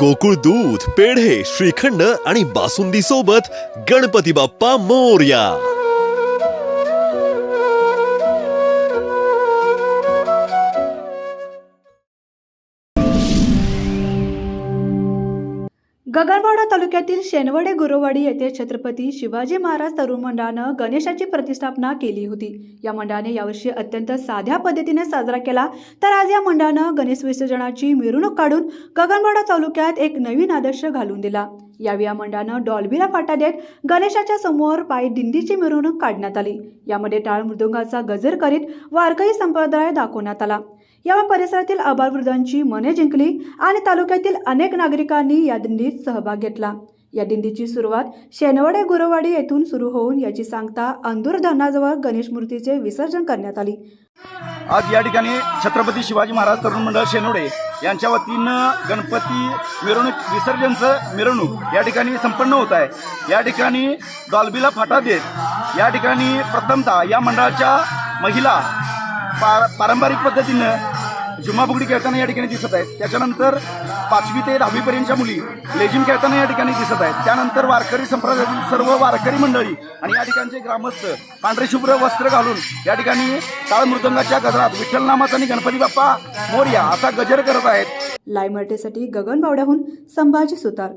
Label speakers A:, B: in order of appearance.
A: गोकुळ दूध पेढे श्रीखंड आणि बासुंदी सोबत गणपती बाप्पा मोरया.
B: गगनबावडा तालुक्यातील शेनवडे गुरुवाडी येथे छत्रपती शिवाजी महाराज तरुण मंडळानं गणेशाची प्रतिष्ठापना केली होती. या मंडळाने यावर्षी अत्यंत साध्या पद्धतीने साजरा केला. तर आज या मंडळानं गणेश विसर्जनाची मिरवणूक काढून गगनबावडा तालुक्यात एक नवीन आदर्श घालून दिला. या मंडळानं डॉल्बीला फाटा देत गणेशाच्या समोर पायी दिंडीची मिरवणूक काढण्यात आली. यामध्ये टाळ मृदुंगाचा गजर करीत वारकरी संप्रदाय दाखवण्यात आला. यावर परिसरातील आबालवृद्धांची मने जिंकली आणि तालुक्यातील अनेक नागरिकांनी या दिंडीत सहभाग घेतला. या दिंडीची सुरुवात शेनवडे गुरुवाडी येथून सुरू होऊन याची सांगता अंदूर धरणाजवळ गणेश मूर्तीचे विसर्जन करण्यात आली.
C: आज या ठिकाणी छत्रपती शिवाजी महाराज तरुण मंडळ शेनोडे यांच्या वतीनं गणपती मिरवणूक विसर्जनचं मिरवणूक या ठिकाणी संपन्न होत आहे. या ठिकाणी डॉल्बीला फाटा देत या ठिकाणी प्रथमतः या मंडळाच्या महिला पारंपरिक पद्धतीनं जुमाबुगडी खेळताना या ठिकाणी दिसत आहेत. त्याच्यानंतर पाचवी ते दहावीपर्यंतच्या मुली लेझिम खेळताना या ठिकाणी दिसत आहेत. त्यानंतर वारकरी संप्रदायातील सर्व वारकरी मंडळी आणि या ठिकाणचे ग्रामस्थ पांढरे शुभ्र वस्त्र घालून या ठिकाणी टाळ मृदंगाच्या गजरात विठ्ठल नामाचा आणि गणपती बाप्पा मोर्या असा गजर करत आहेत.
B: लाईव्ह गगन बावड्याहून संभाजी सुतार.